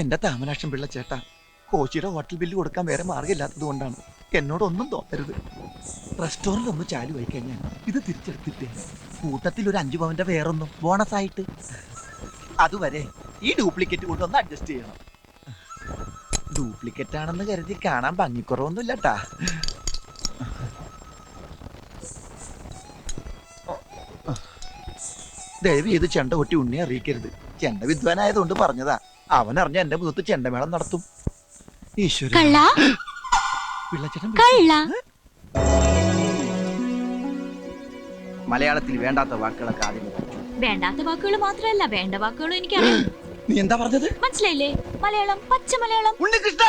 എന്റെ താമരാക്ഷം പിള്ള ചേട്ടാ കോച്ചിയുടെ hotel bill കൊടുക്കാൻ വേറെ മാർഗമില്ലാത്തത് കൊണ്ടാണ്. എന്നോടൊന്നും തോന്നരുത്. റെസ്റ്റോറന്റ് ഒന്ന് ചാലു ആയി കഴിഞ്ഞാൽ ഇത് തിരിച്ചെടുത്തിട്ടേ. കൂട്ടത്തിൽ ഒരു അഞ്ചു പവന്റെ വേറൊന്നും ബോണസ് ആയിട്ട്. അതുവരെ ഈ ഡ്യൂപ്ലിക്കേറ്റ് കൊണ്ടൊന്ന് അഡ്ജസ്റ്റ് ചെയ്യണം. ഡ്യൂപ്ലിക്കേറ്റ് ആണെന്ന് കരുതി കാണാൻ ഭംഗിക്കുറവൊന്നും ഇല്ലട്ടാ ദയവ് ചെയ്ത് ചെണ്ട കൊട്ടി ഉണ്ണി അറിയിക്കരുത്. ചെണ്ട വിദ്വാനായതുകൊണ്ട് പറഞ്ഞതാ. അവൻ അറിഞ്ഞ എന്റെ മുഖത്ത് ചെണ്ടമേളം നടത്തും. ഈശ്വര. കള്ള? പിള്ളച്ചേട്ടൻ കള്ള? മലയാളത്തിൽ വേണ്ടാത്ത വാക്കുകളൊക്കെ ആദ്യം. വേണ്ടാത്ത വാക്കുകൾ മാത്രമല്ല വേണ്ട വാക്കുകളും എനിക്കറിയാം. നീ എന്താ പറഞ്ഞത്? മനസ്സിലായില്ലേ? മലയാളം പച്ച മലയാളം. ഉണ്ണികൃഷ്ണ!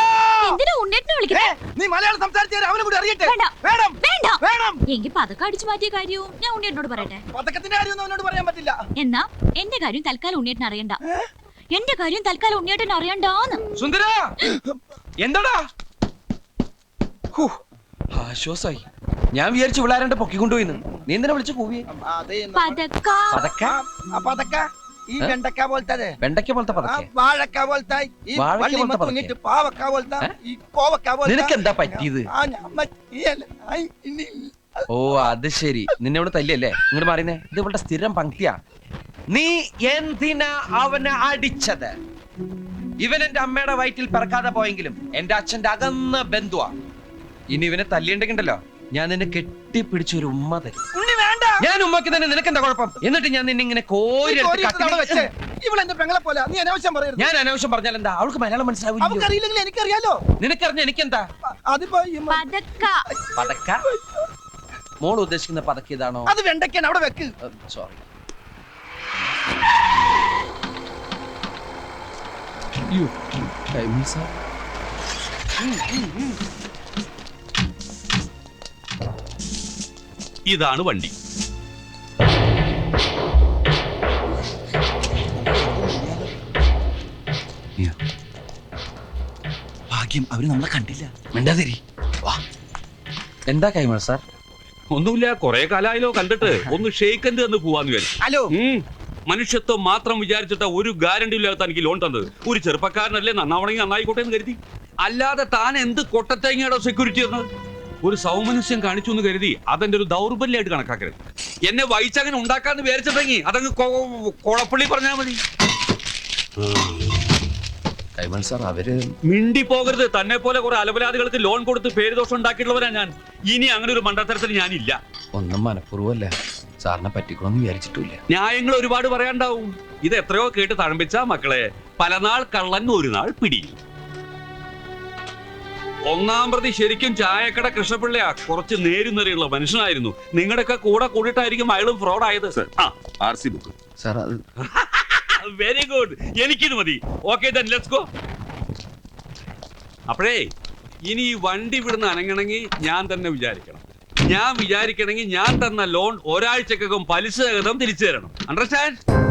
എന്തിനാ ഉണ്ണേട്ടിനെ ഏ, വിളിക്കുന്നത് നീ മലയാളം സംസാരിച്ചാൽ അവനെ കൂടി അറിയട്ടെ? വേണ്ട. വേണം. വേണ്ട. വേണം. എങ്കിൽ പതക്കം അടിച്ചു മാറ്റിയ കാര്യവും ഞാൻ ഉണ്ണിയേട്ടനോട് പറയട്ടെ? പതക്കത്തിന്റെ കാര്യമൊന്നും അവനോട് പറയാൻ പറ്റില്ല. എന്നാ എന്റെ കാര്യം തൽക്കാലം ഉണ്ണിയേട്ടൻ അറിയണ്ട. എന്റെ കാര്യം തൽക്കാലം ഉണ്ണിയേട്ടൻ അറിയണ്ടാന്ന്. സുന്ദര! എന്താടാ? ഹൂ, ആശ്വാസായി. ഞാൻ വിചാരിച്ചു വിളാരണ്ട് പൊക്കിക്കൊണ്ടുപോയിന്ന്. നീ എന്തിനാ വിളിച്ചു കൂവിയെ? ഈ? വെണ്ടക്ക പോലത്തെ പോലത്തെ. വാഴക്ക പോലത്തെ പാവക്ക പോലത്തെ. ഈ കോവക്ക പോലത്തെ. നിനക്ക് എന്താ പറ്റിയത് ഓ അത് ശരി. നിന്നെ ഇവിടെ തല്ലിയല്ലേ? ഇങ്ങോട്ട് മാറിയേ ഇത് ഇവളുടെ സ്ഥിരം പങ്ക്തിയാ. നീ എന്തിനാ അവനെ അടിച്ചത്? ഇവൻ എന്റെ അമ്മയുടെ വയറ്റിൽ പിറക്കാതെ പോയെങ്കിലും എന്റെ അച്ഛന്റെ അകന്ന ബന്ധുവാ. ഇനി ഇവനെ തല്ലിയുണ്ടെങ്കിണ്ടല്ലോ ഞാൻ നിന്നെ കെട്ടിപ്പിടിച്ച ഒരു ഉമ്മ തരും. ഞാൻ ഉമ്മക്ക് തന്നെ നിനക്ക് എന്താ കുഴപ്പം? എന്നിട്ട് ഞാൻ നിന്നെ ഇങ്ങനെ കോരി എടുത്ത് ഇവളെന്റെ പെങ്ങളെ പോലെ നീ അനാവശ്യം പറയരുത്. ഞാൻ അനാവശ്യം പറഞ്ഞാൽ എന്താ? അവൾക്ക് മലയാളം മനസ്സിലാവില്ല അവക്കറിയില്ലെങ്കിൽ എനിക്കറിയാലോ. നിനക്കറിഞ്ഞ എനിക്കെന്താ? അതിപ്പോ ഈ മ- പതക്ക. പതക്ക? മോൾ ഉദ്ദേശിക്കുന്ന പതക്ക ഇതാണോ? അത് വെണ്ടയ്ക്കാണ് അവിടെ വെക്ക്. സോറി ഇതാണ് വണ്ടി. ഭാഗ്യം അവർ നമ്മളെ കണ്ടില്ല. മിണ്ടാതിരി. എന്താ കൈമൾ സാർ? ഒന്നുമില്ല കൊറേ കാലായാലോ കണ്ടിട്ട്. ഒന്ന് ഷെയ്ക്കൻഡ് എന്ന് പോവാന്ന് വിചാരിച്ചു. ഹലോ. മനുഷ്യത്വം മാത്രം വിചാരിച്ചിട്ട ഒരു ഗ്യാരണ്ടി ഇല്ലാത്ത എനിക്ക് ലോൺ തന്നത്. ഒരു ചെറുപ്പക്കാരനല്ലേ നന്നാവണമെങ്കിൽ നന്നായിക്കോട്ടെ എന്ന് കരുതി. അല്ലാതെ താൻ എന്ത് കൊട്ടത്തേങ്ങയുടെ സെക്യൂരിറ്റി എന്നത് ഒരു സൗമനുഷ്യം കാണിച്ചു എന്ന് കരുതി അതെന്റെ ഒരു ദൗർബല്യമായിട്ട് കണക്കാക്കരുത്. എന്നെ വൈച്ചങ്ങനെ ഉണ്ടാക്കാന്ന് വിചാരിച്ചിട്ടെങ്കിൽ അതങ്ങ് കൊളപ്പള്ളി പറഞ്ഞാൽ മതി. കൈമൾ സാർ അവർ മിണ്ടി പോകരുത് തന്നെ പോലെ കുറെ അലപരാധികൾക്ക് ലോൺ കൊടുത്ത് പേര് ദോഷം ഉണ്ടാക്കിയിട്ടുള്ളവരാ ഞാൻ. ഇനി അങ്ങനെ ഒരു മണ്ടത്തരത്തിൽ ഞാനില്ല. ഒന്നും മനഃപൂർവമല്ല. സാറിനെ പറ്റിക്കണമെന്ന് വിചാരിച്ചിട്ടില്ല ന്യായങ്ങൾ ഒരുപാട് പറയാണ്ടാവും ഇത് എത്രയോ കേട്ട് തഴമ്പിച്ച മക്കളെ പലനാൾ കള്ളൻ ഒരു നാൾ പിടി ഒന്നാം പ്രതി ശരിക്കും ചായക്കട കൃഷ്ണപിള്ളയാ. കുറച്ച് നേരുന്നറിയുള്ള മനുഷ്യനായിരുന്നു. നിങ്ങളുടെയൊക്കെ കൂടെ കൂടിയിട്ടായിരിക്കും അയാളും ഫ്രോഡ് ആയത്. ആ. R C book. സാർ അത് വെരി ഗുഡ് എനിക്കിത് മതി. ഓക്കെ ദൻ ലെറ്റ്സ് ഗോ അപ്പോഴേ ഇനി ഈ വണ്ടി വിടുന്ന അനങ്ങണമെങ്കിൽ ഞാൻ തന്നെ വിചാരിക്കണം. ഞാൻ വിചാരിക്കണമെങ്കിൽ ഞാൻ തന്ന ലോൺ ഒരാഴ്ചക്കകം പലിശ സഹിതം തിരിച്ചു തരണം അണ്ടർസ്റ്റാൻഡ്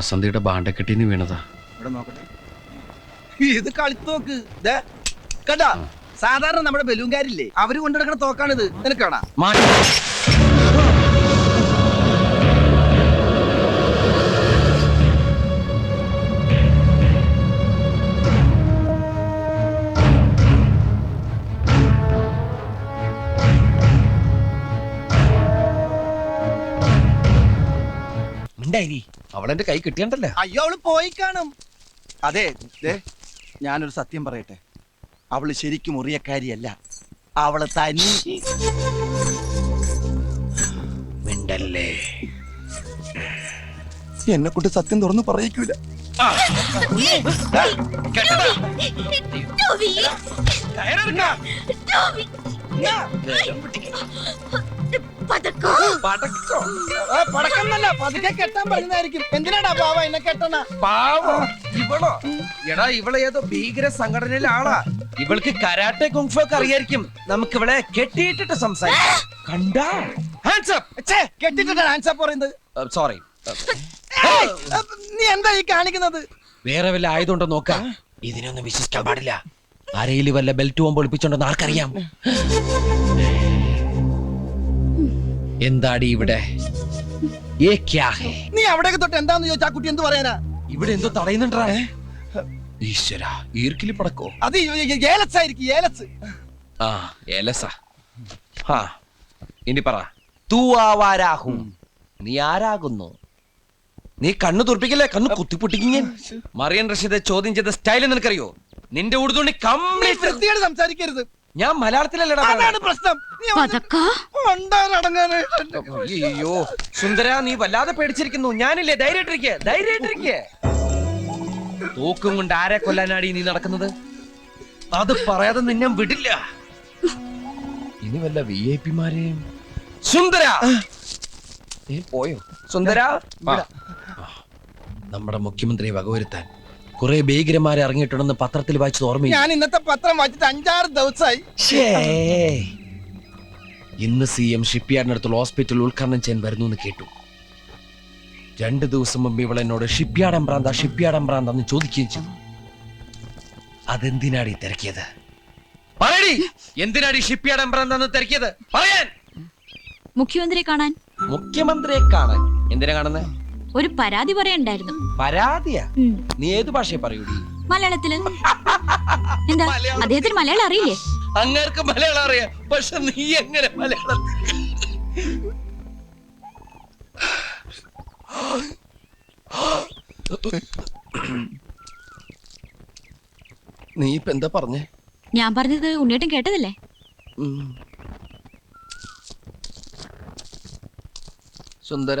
ബസന്തിയുടെ ബാണ്ടക്കെട്ടിന്ന് വീണതാ. ഇത് കളിത്തോക്ക് കണ്ടാ? സാധാരണ നമ്മുടെ ബലൂങ്കാരില്ലേ അവർ കൊണ്ടുനടക്കണ തോക്കാണിത്. നിനക്ക് മിണ്ടായി അവളെന്റെ കൈ കിട്ടിയണ്ടല്ലേ? അയ്യോ അവൾ പോയി കാണും. അതെ ദേ ഞാനൊരു സത്യം പറയട്ടെ. അവൾ ശരിക്കും മുറിയക്കാരിയല്ല അവൾ തനി. മിണ്ടല്ലേ? എന്നെ കൊണ്ട് സത്യം തുറന്നു പറയിക്കൂല. ടോവി. പടക്കോ പടക്കന്നല്ല പതുക്കെ കെട്ടാൻ പറഞ്ഞതായിരിക്കും എന്തിനാടാ എന്നെ കെട്ടണ? പാവോ ഇവളോ? എടാ ഇവളെ ഏതോ ഭീകര സംഘടനയിലെ ആളാ. ഇവൾക്ക് കരാട്ടെ കുങ്ഫു ഒക്കെ അറിയായിരിക്കും. നമുക്ക് ഇവളെ കെട്ടിയിട്ടിട്ട് സംസാരിക്കാം. കണ്ടാ? പറയുന്നത്. അപ്പ് സോറി നീ എന്താ ഈ കാണിക്കുന്നത്? വേറെ വല്ല ആയതുകൊണ്ടോ നോക്കാം? ഇതിനൊന്നും വിശ്വസിക്കാൻ പാടില്ല. അരയിൽ വല്ല ബെൽറ്റ് പോകുമ്പോൾ ഒളിപ്പിച്ചോണ്ടെന്ന് ആർക്കറിയാം? എന്താടി ഇവിടെ? നീ അവിടേക്ക് തൊട്ട് എന്താന്ന് ചോദിച്ചാ കുട്ടി എന്ത് പറയാനാ? ഇവിടെ എന്തോ തടയുന്നുണ്ടാ? ഈശ്വര ഈർക്കിലി പടക്കോ? അത് ഏലസ് ആയിരിക്കും ഏലസ് ആ ഏലസ ആ ഇനി പറ. തൂ ആവാരാഹും നീ ആരാകുന്നു? നീ കണ്ണു തുറപ്പിക്കല്ലേ? കണ്ണു കുത്തിപ്പൊട്ടിക്കും മറിയൻ റഷീദ് ചോദ്യം ചെയ്ത സ്റ്റൈൽ നിനക്കറിയോ? നിന്റെ ഉടുതുണി നീ കംപ്ലീറ്റ് സംസാരിക്കരുത്. ഞാൻ മലയാളത്തിലല്ലടാ അതാണ് പ്രശ്നം. അയ്യോ സുന്ദര നീ വല്ലാതെ പേടിച്ചിരിക്കുന്നു. ഞാനില്ലേ ധൈര്യമായിട്ടിരിക്കെ ധൈര്യമായിട്ടിരിക്കെ. തൂക്കും കൊണ്ട് ആരെ കൊല്ലാനാടി നീ നടക്കുന്നത്? അത് പറയാതെ നിന്നെ വിടില്ല. ഇനി വല്ല വി ഐ പിമാരെയും സുന്ദര! പോയോ? സുന്ദര. നമ്മുടെ മുഖ്യമന്ത്രിയെ വകവരുത്താൻ കുറെ ഭീകരന്മാരെ ഇറങ്ങിയിട്ടുണ്ടെന്ന് പത്രത്തിൽ വായിച്ചത് ഓർമ്മ ഞാൻ ഇന്നത്തെ പത്രം വായിച്ചിട്ട് അഞ്ചാറ് ദിവസമായി. ഇന്ന് സി എം ഷിപ്പ്യാർഡിനടുത്തുള്ള ഹോസ്പിറ്റൽ ഉദ്ഘാടനം ചെയ്യാൻ വരുന്നു എന്ന് കേട്ടു. രണ്ട് ദിവസം മുമ്പ് ഇവൾ എന്നോട് ഷിപ്പ്യാർഡ് എംബ്രാന്ത ഷിപ്പ്യാർഡ് എംബ്രാന്ത എന്ന് ചോദിക്കുകയും ചെയ്തു. അതെന്തിനാടി തിരക്കിയത്? പറയടി എന്തിനാടി ഷിപ്പ്യാർഡ് എംബ്രാന്ത എന്ന് തിരക്കിയത്? പറയാൻ. മുഖ്യമന്ത്രിയെ കാണാൻ. മുഖ്യമന്ത്രിയെ കാണാൻ? എന്തിനാ കാണുന്നത് ഒരു പരാതി പറയണ്ടായിരുന്നു. പരാതിയാ? നീ ഏത് ഭാഷയെ പറയൂടി? മലയാളത്തിൽ. എന്താ. അദ്ദേഹത്തിന് മലയാളം അറിയില്ലേ? അങ്ങേർക്ക് മലയാളം അറിയാം. പക്ഷെ നീ എങ്ങനെ മലയാളം നീ ഇപ്പൊ എന്താ പറഞ്ഞേ? ഞാൻ പറഞ്ഞത് ഉണ്ണിയേട്ടൻ കേട്ടതല്ലേ? സുന്ദര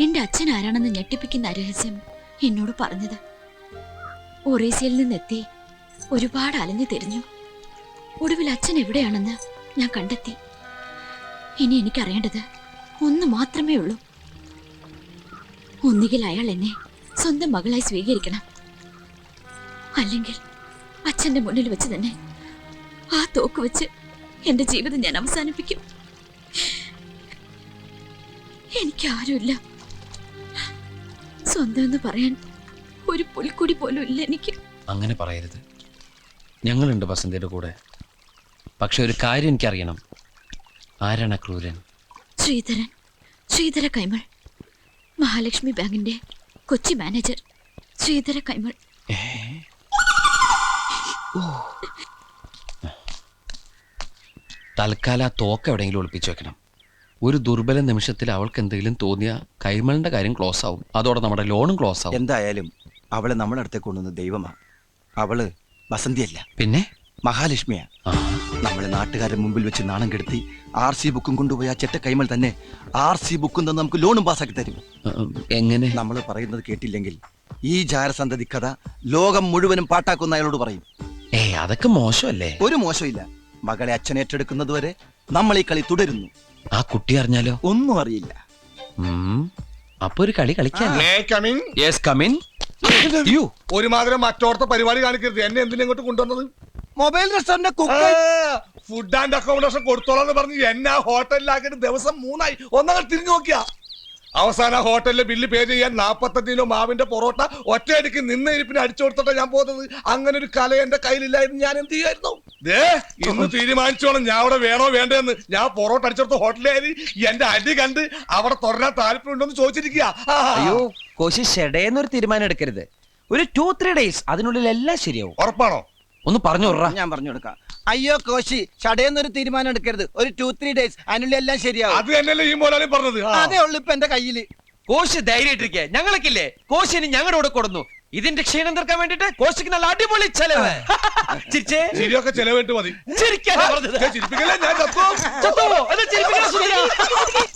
എന്റെ അച്ഛൻ ആരാണെന്ന് ഞെട്ടിപ്പിക്കുന്ന രഹസ്യം എന്നോട് പറഞ്ഞത്. ഒറീസയിൽ നിന്നെത്തി ഒരുപാട് അലഞ്ഞു തിരിഞ്ഞു. ഒടുവിൽ അച്ഛൻ എവിടെയാണെന്ന് ഞാൻ കണ്ടെത്തി. ഇനി എനിക്കറിയേണ്ടത് ഒന്ന് മാത്രമേ ഉള്ളൂ. ഒന്നുകിൽ അയാൾ എന്നെ സ്വന്തം മകളായി സ്വീകരിക്കണം. അല്ലെങ്കിൽ അച്ഛന്റെ മുന്നിൽ വെച്ച് തന്നെ ആ തോക്ക് വെച്ച് എന്റെ ജീവിതം ഞാൻ അവസാനിപ്പിക്കും. എനിക്ക് ആരുമില്ല സ്വന്തം എന്ന് പറയാൻ ഒരു പുൽക്കുടി പോലും ഇല്ല എനിക്ക്. അങ്ങനെ പറയരുത്. ഞങ്ങളുണ്ട് വസന്തയുടെ കൂടെ. പക്ഷെ ഒരു കാര്യം എനിക്കറിയണം. ആരാണ് ക്രൂരൻ? ശ്രീധരൻ. ശ്രീധര കൈമൾ. മഹാലക്ഷ്മി ബാങ്കിന്റെ കൊച്ചി മാനേജർ. ശ്രീധര കൈമൾ. തൽക്കാലം ആ തോക്ക് എവിടെയെങ്കിലും ഒളിപ്പിച്ചു വെക്കണം. ഒരു ദുർബല നിമിഷത്തിൽ അവൾക്ക് എന്തെങ്കിലും തോന്നിയ കൈമളിന്റെ കാര്യം ക്ലോസ് ആവും. അതോടെ നമ്മുടെ ലോണും ക്ലോസ് ആവും. എന്തായാലും അവളെ നമ്മുടെ അടുത്തേക്ക് കൊണ്ടുവന്ന ദൈവമാ. അവൾ വസന്തിയല്ല. പിന്നെ? മഹാലക്ഷ്മിയാ. നമ്മളെ നാട്ടുകാരുടെ മുമ്പിൽ വെച്ച് നാണം കെടുത്തി ആർ സി ബുക്കും കൊണ്ടുപോയി ആ ചെറ്റ കൈമൾ തന്നെ ആർ സി ബുക്കും തന്നെ നമുക്ക് ലോണും പാസ്സാക്കി തരും. എങ്ങനെ? നമ്മൾ പറയുന്നത് കേട്ടില്ലെങ്കിൽ ഈ ജാരസന്തതി കഥ ലോകം മുഴുവനും പാട്ടാക്കുന്ന അയാളോട് പറയും. ഏ അതൊക്കെ മോശമല്ലേ? ഒരു മോശമില്ല. മകളെ അച്ഛൻ ഏറ്റെടുക്കുന്നത് വരെ നമ്മൾ ഈ കളി തുടരുന്നു. ആ കുട്ടി അറിഞ്ഞാലോ? ഒന്നും അറിയില്ല. അപ്പൊ ഒരു കളി കമിൻ യെസ് കമിൻ യു ഒരുമാതിരി മറ്റോർത്ത പരിപാടി കാണിക്കരുത്. എന്നെ എന്തിനാ ഇങ്ങോട്ട് കൊണ്ടുവന്നത്? Mobile restaurant cook food and accommodation കൊടുത്തോളാന്ന് പറഞ്ഞ് എന്നെ ഹോട്ടലിലാക്കിയിട്ട് ദിവസം മൂന്നായി. ഒന്നങ്ങൾ തിരിഞ്ഞു നോക്കിയാ. അവസാന ഹോട്ടലിലെ ബില്ല് പേ ചെയ്യാൻ നാപ്പത്തഞ്ചിലോ മാവിന്റെ പൊറോട്ട ഒറ്റയടിക്ക് നിന്ന ഇരിപ്പിന് അടിച്ചു കൊടുത്തിട്ടാണ് ഞാൻ പോകുന്നത്. അങ്ങനെ ഒരു കല എന്റെ കയ്യിലില്ലായിരുന്നു. ഞാൻ എന്ത് ചെയ്യായിരുന്നു ഇന്ന് തീരുമാനിച്ചോളാം ഞാൻ അവിടെ വേണോ വേണ്ടെന്ന്. ഞാൻ പൊറോട്ട അടിച്ചെടുത്ത ഹോട്ടലിൽ എന്റെ അടി കണ്ട് അവിടെ തുടരാൻ താല്പര്യമുണ്ടോന്ന് ചോദിച്ചിരിക്കുക അയ്യോ കോശി ഷെഡേന്നൊരു തീരുമാനം എടുക്കരുത്. ഒരു ടു ത്രീ ഡേയ്സ് അതിനുള്ളിൽ എല്ലാം ശരിയാവും. ഉറപ്പാണോ? ഒന്ന് പറഞ്ഞു. ഞാൻ പറഞ്ഞു കൊടുക്കാം. അയ്യോ കോശി ചടയെന്നൊരു തീരുമാനം എടുക്കരുത്. ഒരു ടു ത്രീ ഡേയ്സ് അതിനുള്ളിൽ എല്ലാം ശരിയാവും. അത് തന്നെയല്ലേ ഈ മോലാലി പറഞ്ഞത്? അതേ ഉള്ളു ഇപ്പൊ എന്റെ കയ്യിൽ. കോശി ധൈര്യമായിട്ടിരിക്കെ. ഞങ്ങൾക്കില്ലേ? കോശിന് ഞങ്ങളുടെ കൂടെ കൊടുന്നു. ഇതിന്റെ ക്ഷീണം തീർക്കാൻ വേണ്ടിട്ട് കോശിക്ക് നല്ല അടിപൊളി ചെലവ്. ചിരിച്ചേ? ചിരിയൊക്കെ ചെലവിട്ട് മതി. ചിരിക്കാൻ ചിരിപ്പിക്കല്ലേ ഞാൻ ചത്തോ. ചത്തോ അത് ചിരിപ്പിക്കണം